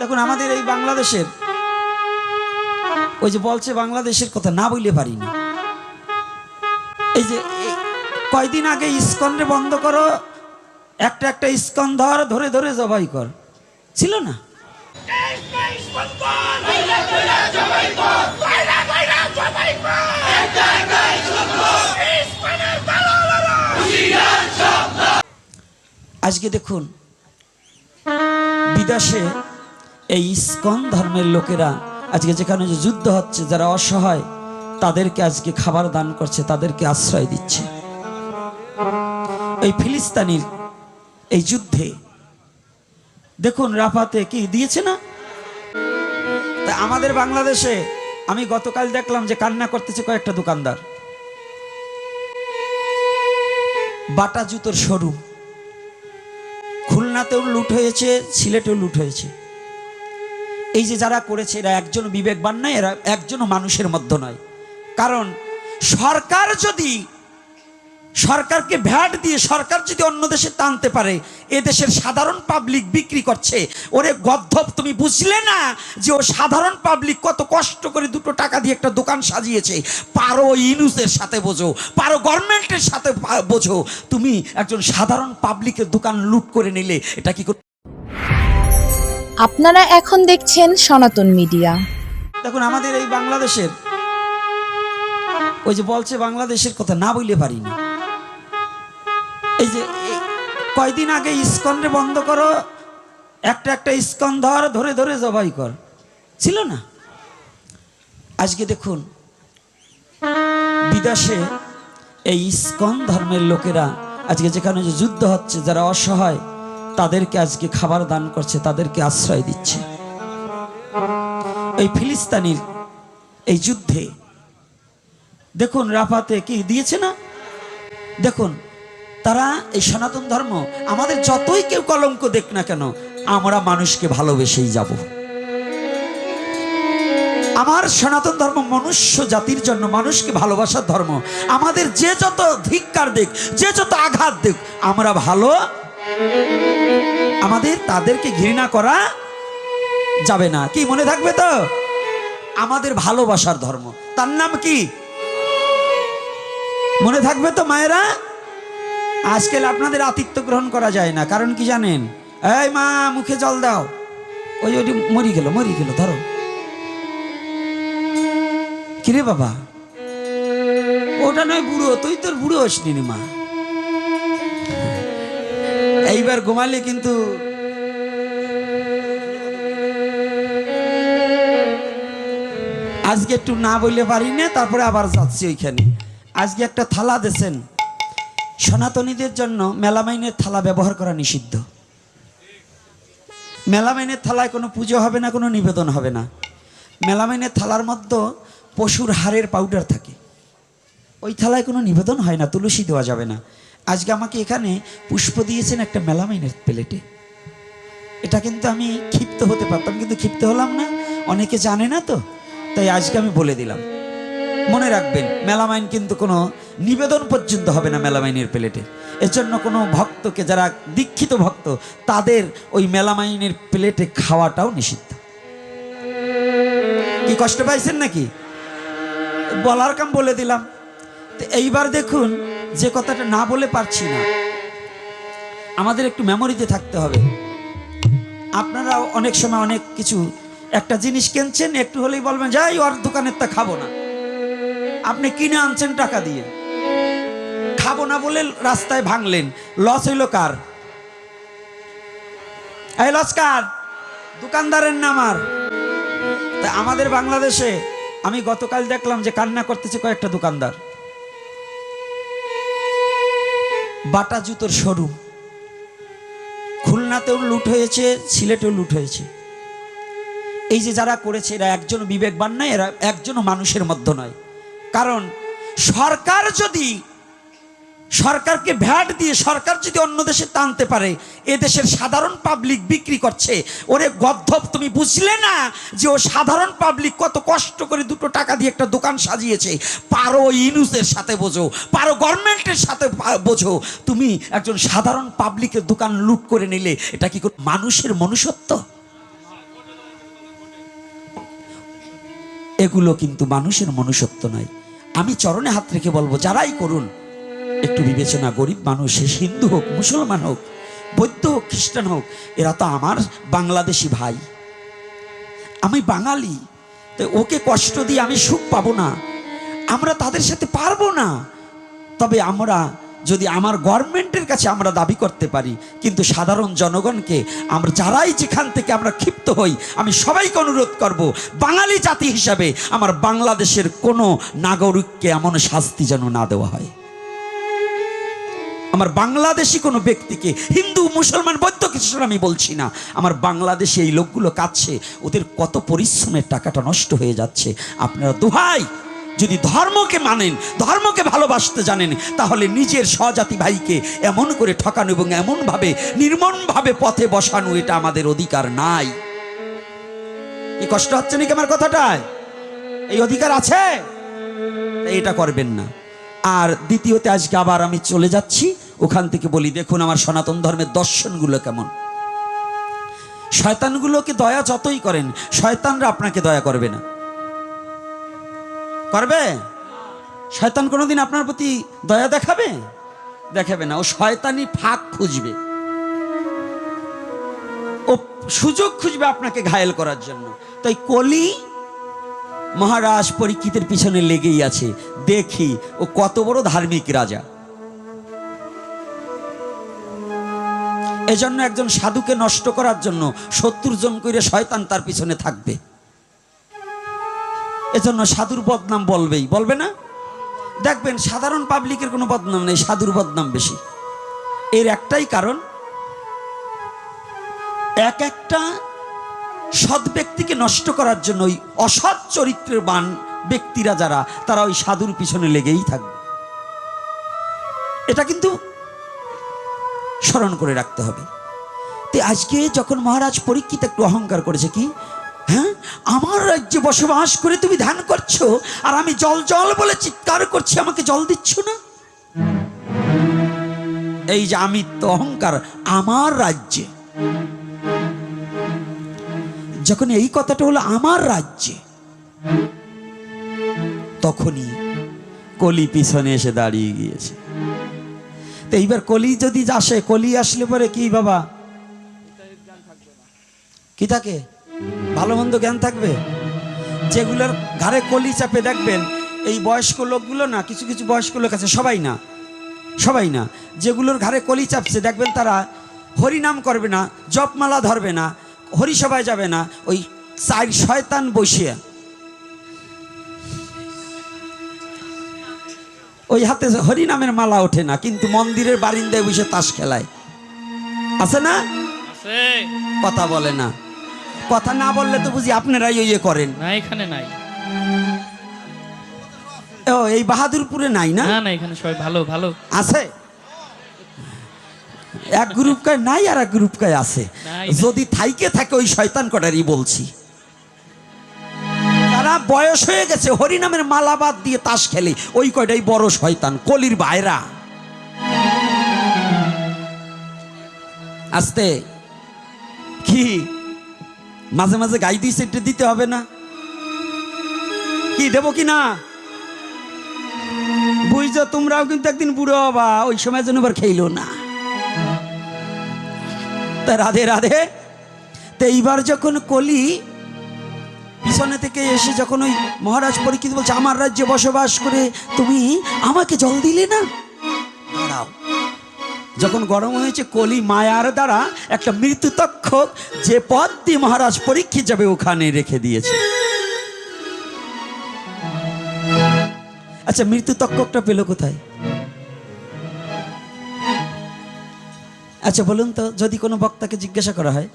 দেখুন, আমাদের এই বাংলাদেশের ওই যে বলছে বাংলাদেশের কথা না বললে পারি না এই যে কয়দিন আগে ইস্কনরে বন্ধ করো, একটা একটা ইস্কন ধর, ধরে ধরে জবাই কর। ছিল না? আজকে দেখুন, বিদেশে এই ইস্কন ধর্মের লোকেরা আজকে যেখানে যে যুদ্ধ হচ্ছে, যারা অসহায়, তাদেরকে আজকে খাবার দান করছে, তাদেরকে আশ্রয় দিচ্ছে। এই ফিলিস্তানির এই যুদ্ধে, দেখুন রাফাতে কি দিয়েছে না? তা আমাদের বাংলাদেশে, আমি গতকাল দেখলাম যে কান্না করতেছে কয়েকটা দোকানদার। বাটা জুতোর শোরুম। খুলনাতেও লুট হয়েছে, সিলেটেও লুট হয়েছে। এই যে যারা করেছে, এরা একজন বিবেকবান নয়, এরা একজনও মানুষের মধ্যে নয়। কারণ সরকার যদি, সরকারকে ভ্যাট দিয়ে, সরকার যদি অন্য দেশে টানতে পারে, এ দেশের সাধারণ পাবলিক বিক্রি করছে, ওরে গদ্ধব, তুমি বুঝলে না যে ও সাধারণ পাবলিক কত কষ্ট করে দুটো টাকা দিয়ে একটা দোকান সাজিয়েছে? পারো ইনুসের সাথে বোঝো, পারো গভর্নমেন্টের সাথে বোঝো। তুমি একজন সাধারণ পাবলিকের দোকান লুট করে নিলে, এটা কি আপনারা এখন দেখছেন সনাতন মিডিয়া। দেখুন, আমাদের এই বাংলাদেশের, ওই যে বলছে বাংলাদেশের কথা না বললে পারি না এই যে কয়দিন আগে ইস্কনরে বন্ধ করো, একটা একটা ইস্কন ধর, ধরে ধরে জবাই কর। ছিল না? আজকে দেখুন, বিদেশে এই ইস্কন ধর্মের লোকেরা, আজকে যেখানে যুদ্ধ হচ্ছে, যারা অসহায় তাদেরকে আজকে খাবার দান করছে, তাদেরকে আশ্রয় দিচ্ছে। এই ফিলিস্তানির এই যুদ্ধে, দেখুন রাফাতে কি দিয়েছে না? দেখুন, তারা এই সনাতন ধর্ম, আমাদের যতই কেউ কলঙ্ক দেখ না কেন, আমরা মানুষকে ভালোবেসেই যাব। আমার সনাতন ধর্ম মনুষ্য জাতির জন্য, মানুষকে ভালোবাসার ধর্ম। আমাদের যে যত ধিক্কার দেখ, যে যত আঘাত দেখ, আমরা ভালো আমাদের তাদেরকে ঘৃণা করা যাবে না। কি মনে থাকবে তো? আমাদের ভালোবাসার ধর্ম। তার নাম কি? মনে থাকবে তো মায়েরা? আজকাল আপনাদের আতিথ্য গ্রহণ করা যায় না, কারণ কি জানেন? এই মা, মুখে জল দাও। ওই ওইটি মরি গেল মরি গেল, ধরো। কিরে বাবা? ওটা নয় বুড়ো, তুই তোর বুড়ো হসনি রে মা। এইবার ঘুমালে কিন্তু আজকে একটু না বললে পারি না, তারপরে আবার যাচ্ছি ওইখানে। আজকে একটা থালা দেছেন সনাতনীদের জন্য মেলামাইনের থালা ব্যবহার করা নিষিদ্ধ। মেলামাইনের থালায় কোনো পুজো হবে না, কোনো নিবেদন হবে না। মেলামাইনের থালার মধ্যে পশুর হাড়ের পাউডার থাকে। ওই থালায় কোনো নিবেদন হয় না, তুলসী দেওয়া যাবে না। আজকে আমাকে এখানে পুষ্প দিয়েছেন একটা মেলামাইনের প্লেটে। এটা কিন্তু আমি ক্ষিপ্ত হতে পারতাম, কিন্তু ক্ষিপ্ত হলাম না, অনেকে জানে না তো, তাই আজকে আমি বলে দিলাম। মনে রাখবেন, মেলামাইন কিন্তু কোনো নিবেদন পর্যন্ত হবে না মেলামাইনের প্লেটে। এজন্য কোনো ভক্তকে, যারা দীক্ষিত ভক্ত, তাদের ওই মেলামাইনের প্লেটে খাওয়াটাও নিষিদ্ধ। কি কষ্ট পাইছেন নাকি? বলার কাম বলে দিলাম। তো এইবার দেখুন যে কথাটা না বলে পারছি না। আমাদের একটু মেমোরিতে থাকতে হবে। আপনারা অনেক সময় অনেক কিছু একটা জিনিস কিনছেন, একটু হলেই বলবেন, যাই ওর দোকানের তা খাব না। আপনি কিনে আনছেন টাকা দিয়ে। খাব না বলে রাস্তায় ভাঙলেন। লস হইল কার? এই লস কার? দোকানদারের নাম আর। তা আমাদের বাংলাদেশে, আমি গতকাল দেখলাম যে কান্না করতেছে কয়েকটা দোকানদার। বাটা জুতোর শোরুম খুলনাতেও লুট হয়েছে, সিলেটেও লুট হয়েছে। এই যে যারা করেছে, এরা একজন বিবেকবান নয়, এরা একজনও মানুষের মধ্য নয়। কারণ সরকার যদি সরকারকে ভ্যাট দিয়ে সরকার যদি অন্য দেশে টানতে পারে এ দেশের সাধারণ পাবলিক বিক্রি করছে। ওরে গদ্ধব, তুমি বুঝলে না যে ও সাধারণ পাবলিক কত কষ্ট করে দুটো টাকা দিয়ে একটা দোকান সাজিয়েছে? পারো ইনুসের সাথে বোঝো, পারো গভর্নমেন্টের সাথে বোঝো। তুমি একজন সাধারণ পাবলিকের দোকান লুট করে নিলে, এটা কি মানুষের মনুষ্যত্ব? এগুলো কিন্তু মানুষের মনুষ্যত্ব নয়। আমি চরণে হাত রেখে বলব, যারাই করুন একটু বিবেচনা গরিব মানুষ সে হিন্দু হোক, মুসলমান হোক, বৌদ্ধ হোক, খ্রিস্টান হোক, এরা তো আমার বাংলাদেশি ভাই। আমি বাঙালি, তো ওকে কষ্ট দিয়ে আমি সুখ পাবো না, আমরা তাদের সাথে পারব না। তবে আমরা যদি আমার গভর্নমেন্টের কাছে আমরা দাবি করতে পারি, কিন্তু সাধারণ জনগণকে আমরা যারাই যেখান থেকে আমরা ক্ষিপ্ত হই, আমি সবাইকে অনুরোধ করব, বাঙালি জাতি হিসাবে আমার বাংলাদেশের কোনো নাগরিককে এমন শাস্তি যেন না দেওয়া হয়। আমার বাংলাদেশি কোনো ব্যক্তিকে, হিন্দু, মুসলমান, বৌদ্ধ খ্রিস্টান আমি বলছি না। আমার বাংলাদেশে এই লোকগুলো কাচ্ছে ওদের কত পরিশ্রমের টাকাটা নষ্ট হয়ে যাচ্ছে। আপনারা দোহাই, যদি ধর্মকে মানেন, ধর্মকে ভালোবাসতে জানেন, তাহলে নিজের স্বজাতি ভাইকে এমন করে ঠকানো এবং এমনভাবে, নির্মমভাবে পথে বসানো এটা আমাদের অধিকার নাই। কি কষ্ট হচ্ছে নাকি আমার কথাটায়? এই অধিকার আছে? এটা করবেন না। আর দ্বিতীয়তে আজকে আবার আমি চলে যাচ্ছি। ওখান থেকে বলি, দেখুন আমার সনাতন ধর্মের দর্শনগুলো কেমন। শয়তানগুলোকে দয়া যতই করেন, শয়তানরা আপনাকে দয়া করবে না। করবে? শয়তান কোনোদিন আপনার প্রতি দয়া দেখাবে? দেখাবে না। ও শয়তানি ফাঁক খুঁজবে। ও সুযোগ খুঁজবে আপনাকে ঘায়েল করার জন্য। তাই কলি মহারাজ পরীক্ষিতের পিছনে লেগেই আছে। দেখি ও কত বড় ধার্মিক রাজা। এজন্য একজন সাধুকে নষ্ট করার জন্য সত্তর জন করে শয়তান তার পিছনে থাকবে। এজন্য সাধুর বদনাম বলবেই। বলবে না? দেখবেন সাধারণ পাবলিকের কোনো বদনাম নেই, সাধুর বদনাম বেশি। এর একটাই কারণ, এক একটা সৎ ব্যক্তিকে নষ্ট করার জন্য ওই অসৎ চরিত্রের বান ব্যক্তিরা যারা, তারা ওই সাধুর পিছনে লেগেই থাকবে। এটা কিন্তু স্মরণ করে রাখতে হবে। তো আজকে যখন মহারাজ পরীক্ষিত একটু অহংকার করেছে কি? হ্যাঁ? আমার রাজ্যে বসবাস করে তুমি ধ্যান করছ, আর আমি জল জল বলে চিৎকার করছি, আমাকে জল দিচ্ছ না? এই যে আমি তো অহংকার আমার রাজ্যে। যখন এই কথাটা হলো আমার রাজ্যে, তখনই কলি পিছনে এসে দাঁড়িয়ে গিয়েছে। এইবার কলি যদি আসে, কলি আসলে পরে কি বাবা? কি থাকে? ভালো মন্দ জ্ঞান থাকবে? যেগুলোর ঘাড়ে কলি চাপে দেখবেন, এই বয়স্ক লোকগুলো না, কিছু কিছু বয়স্ক লোক আছে, সবাই না সবাই না, যেগুলোর ঘাড়ে কলি চাপছে, দেখবেন তারা হরিনাম করবে না, জপমালা ধরবে না, হরিসভায় যাবে না, ওই চার শয়তান বসিয়ে। ওই হাতে হরিনামের মালা ওঠে না কিন্তু মন্দিরের বারিন্দায় বসে তাস খেলায়। আছে না? কথা বলে না। কথা না বললে তো বুঝি আপনারাই ইয়ে করেন। না এখানে নাই। ও এই বাহাদুরপুরে নাই না? না না এখানে সবাই ভালো ভালো। আছে? এক গ্রুপ কায় নাই আর এক গ্রুপ কায় আছে যদি থাইকে থাকে ওই শয়তান কটারই বলছি। তারা বয়স হয়ে গেছে, হরিনামের মালা বাদ দিয়ে তাস খেলে। ওই কয়টাই বড় শয়তান, কলির বাইরা আস্তে। কি? মাঝে মাঝে গাই দিয়ে সেটে দিতে হবে না? কি, দেবো কি না? বুঝছ, তোমরাও কিন্তু একদিন বুড়ো হবা, ওই সময় যেন আবার খেইলো না। রাধে রাধে। তো এইবার যখন কলি পিছনে থেকে এসে যখন ওই মহারাজ পরীক্ষিত বলছে, আমার রাজ্যে বসবাস করে তুমি আমাকে জল দিলে না? দাঁড়াও। যখন গরম হয়েছে, কলি মায়ার দ্বারা একটা মৃত্যু তক্ষক যে পথ দিয়ে মহারাজ পরীক্ষিত যাবে, ওখানে রেখে দিয়েছে। আচ্ছা মৃত্যু তক্ষকটা পেল কোথায়? আচ্ছা বলুন তো, যদি কোনো বক্তাকে জিজ্ঞাসা করা হয়।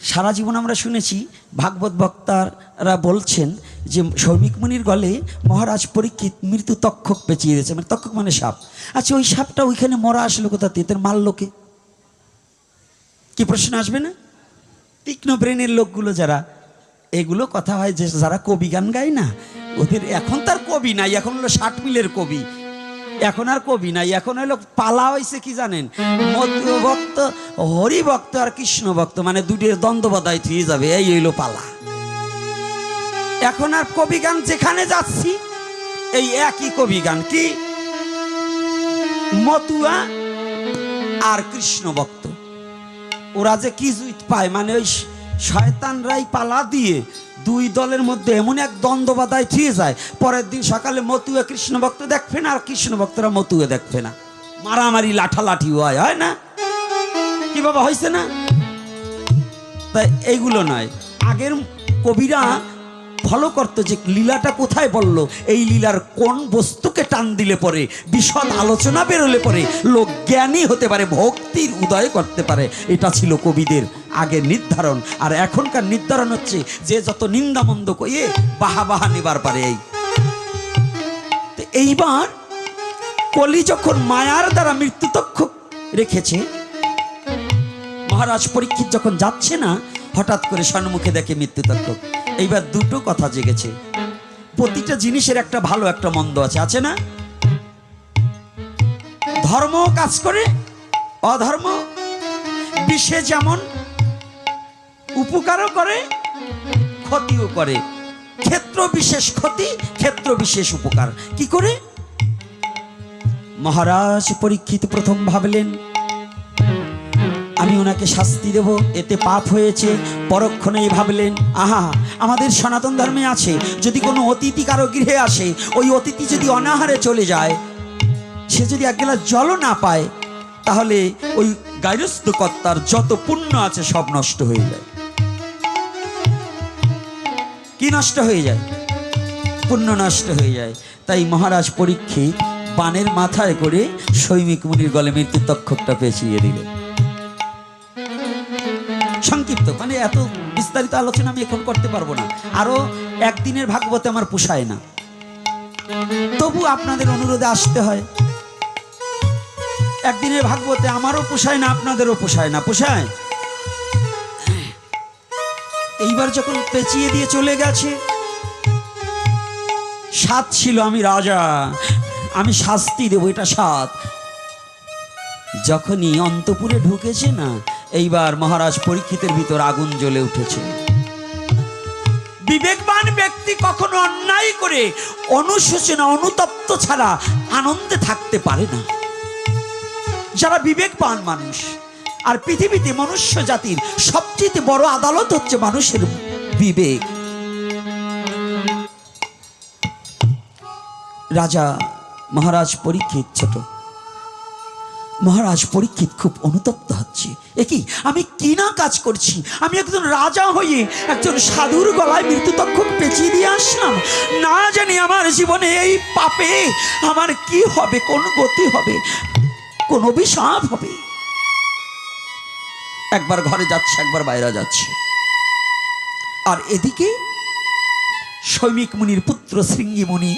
সারা জীবন আমরা শুনেছি ভাগবত বক্তারা বলছেন যে সৌমিক মুনির গলে মহারাজ পরীক্ষিত মৃত্যু তক্ষক পেঁচিয়ে দিয়েছে। মানে তক্ষক মানে সাপ। আচ্ছা ওই সাপটা ওইখানে মরা আসলো কোথা দিয়ে তার মারলোকে কি? প্রশ্ন আসবে না? তীক্ষ্ণ ব্রেনের লোকগুলো যারা, এগুলো কথা হয় যে যারা কবি গান গায় না, ওদের এখন তার কবি নাই, এখন হলো ষাট মিলের কবি। এখন আর কবি নাই, এখন হলো পালা হয়েছে কি জানেন? মধ্যভক্ত হরিভক্ত আর কৃষ্ণ ভক্ত মানে দুটির দ্বন্দ্ব বদায় থুয়ে যাবে, এই হইল পালা। এখন আর কবি গান যেখানে যাচ্ছি, এই একই কবি গান, কি? মতুয়া আর কৃষ্ণ ভক্ত। ওরা যে কি জুইত পায় মানে ওই শয়তানরাই পালা দিয়ে দুই দলের মধ্যে এমন এক দ্বন্দ্ব বাধায় থিয়ে যায়। পরের দিন সকালে মতুয়া কৃষ্ণ ভক্ত দেখবে না, আর কৃষ্ণ ভক্তরা মতুয়া দেখবে না। মারামারি, লাঠালাঠি হয় হয় না? কি বাবা হয়েছে না? তাই এইগুলো নয়। আগের কবিরা ফলো করতো যে লীলাটা কোথায় বলল এই লীলার কোন বস্তুকে টান দিলে পরে? বিশদ আলোচনা বেরোলে পরে? লোক জ্ঞানী হতে পারে, ভক্তির উদয় করতে পারে। এটা ছিল কবিদের আগের নির্ধারণ। আর এখনকার নির্ধারণ হচ্ছে যে যত নিন্দামন্দ কইয়ে বাহা বাহা নেবার পারে এই। এইবার কলি যখন মায়ার দ্বারা মৃত্যুতক্ষক রেখেছে, মহারাজ পরীক্ষিত যখন যাচ্ছে না, হঠাৎ করে সম্মুখে দেখে মৃত্যুতত্ত্ব এইবার দুটো কথা জেগেছে। প্রতিটা জিনিসের একটা ভালো, একটা মন্দ আছে। আছে না? ধর্ম কাজ করে, অধর্ম। বিশ্বে যেমন উপকারও করে, ক্ষতিও করে। ক্ষেত্র বিশেষ ক্ষতি, ক্ষেত্র বিশেষ উপকার। কি করে? মহারাজ পরীক্ষিত প্রথম ভাবলেন, আমি ওনাকে শাস্তি দেব, এতে পাপ হয়েছে। পরক্ষণেই ভাবলেন, আহা, আমাদের সনাতন ধর্মে আছে, যদি কোনো অতিথি কারও গৃহে আসে, ওই অতিথি যদি অনাহারে চলে যায়, সে যদি এক গ্লাস জলও না পায়, তাহলে ওই গাইরস্থ কর্তার যত পুণ্য আছে সব নষ্ট হয়ে যায়। কি নষ্ট হয়ে যায়? পুণ্য নষ্ট হয়ে যায়। তাই মহারাজ পরীক্ষিত বানের মাথায় করে সৈমিক মুনির গলে মৃত্যু তক্ষকটা পেঁচিয়ে দিলেন। সংক্ষিপ্ত মানে এত বিস্তারিত আলোচনা আমি এখন করতে পারব না। আরও একদিনের ভাগবতে আমার পোষায় না। তবু আপনাদের অনুরোধে আসতে হয়। একদিনের ভাগবতে আমারও পোষায় না, আপনাদেরও পোষায় না। পোষায়? এইবার যখন পেঁচিয়ে দিয়ে চলে গেছে সাত ছিল আমি রাজা। আমি শাস্তি দেবো, এটা সাত যখনই অন্তপুরে ঢুকেছে না, এইবার মহারাজ পরীক্ষিতের ভিতর আগুন জ্বলে উঠেছে। বিবেকবান ব্যক্তি কখনো অন্যায় করে অনুশোচনা, অনুতপ্ত ছাড়া আনন্দে থাকতে পারে না। যারা বিবেকবান মানুষ আর পৃথিবীতে মনুষ্য জাতির সবচেয়ে বড় আদালত হচ্ছে মানুষের বিবেক। রাজা মহারাজ পরীক্ষিত ছোট। মহারাজ পরীক্ষিত খুব অনুতপ্ত হচ্ছে। একই আমি কি না কাজ করছি? আমি একজন রাজা হয়ে একজন সাধুর গলায় মৃত্যুতক্ষক পেঁচিয়ে দিয়ে আসলাম। না জানি আমার জীবনে এই পাপে আমার কি হবে, কোন গতি হবে, কোন অভিশাপ হবে। একবার ঘরে যাচ্ছে, একবার বাইরে যাচ্ছে। আর এদিকে সৈমিক মুনির পুত্র শৃঙ্গি মুনি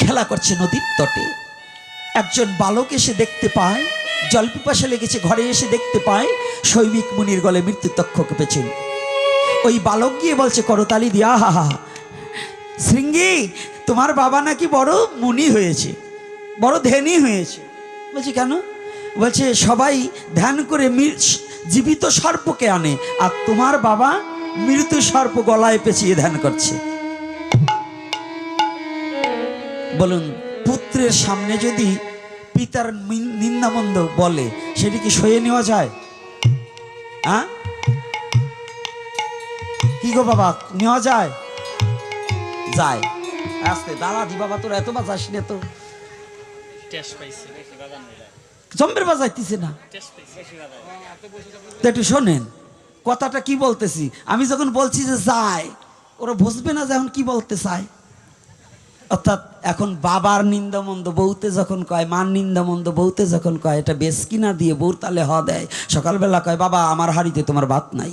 খেলা করছে নদীর তটে। একজন বালক এসে দেখতে পায় জল পিপাসা লেগেছে, ঘরে এসে দেখতে পায়, সৈমিক মুনির গলে মৃত্যু তক্ষ পেছেন ওই বালক গিয়ে বলছে করতালি দিয়া হা হা শৃঙ্গি, তোমার বাবা নাকি বড় মুনি হয়েছে, বড় ধ্যানী হয়েছে। বলছি, কেন? বলছে, সবাই ধ্যান করে জীবিত সর্পকে আনে, আর তোমার বাবা মৃত সর্প গলায় পেঁচিয়ে ধ্যান করছে। বলুন, পুত্রের সামনে যদি পিতার মিন- নিন্দামন্দ বলে, সেটি কি সয়ে নেওয়া যায়? হ্যাঁ কি গো বাবা, নেওয়া যায়? যায়। আসতে, দাঁড়া দি বাবা, তোর এত বাজাস না তো। টেস্ট পাইছি জম্বের বাজাইতেছে না। একটু শোনেন, কথাটা কি বলতেছি? আমি যখন বলছি যে যায়, ওরা বুঝবে না যে এখন কি বলতে চায়। অর্থাৎ এখন বাবার নিন্দামন্দ বউতে যখন কয়, মার নিন্দামন্দ বউতে যখন কয়, এটা বেশ কিনা দিয়ে বউর তালে হ দেয়। সকালবেলা কয়, বাবা, আমার হাড়িতে তোমার ভাত নাই।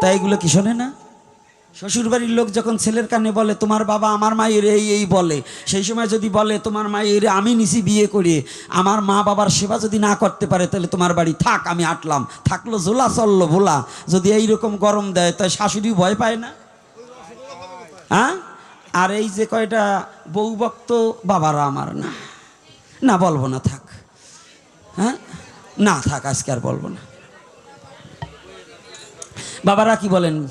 তাই এগুলো কি শোনে না? শ্বশুরবাড়ির লোক যখন ছেলের কানে বলে, তোমার বাবা আমার মায়ের এই এই বলে, সেই সময় যদি বলে, তোমার মায়ের, আমি নিছি বিয়ে করে, আমার মা বাবার সেবা যদি না করতে পারে, তাহলে তোমার বাড়ি থাক, আমি আটলাম। থাকল জোলা চলল ভোলা। যদি এই রকম গরম দেয়, তাই শাশুড়ি ভয় পায় না? হ্যাঁ? আর এই যে কয়টা বউ ভক্ত, বাবারা আমার না। না, বলব না, থাক। হ্যাঁ? না, থাক, আজকে আর বলব না। বাবারা কি বলেন?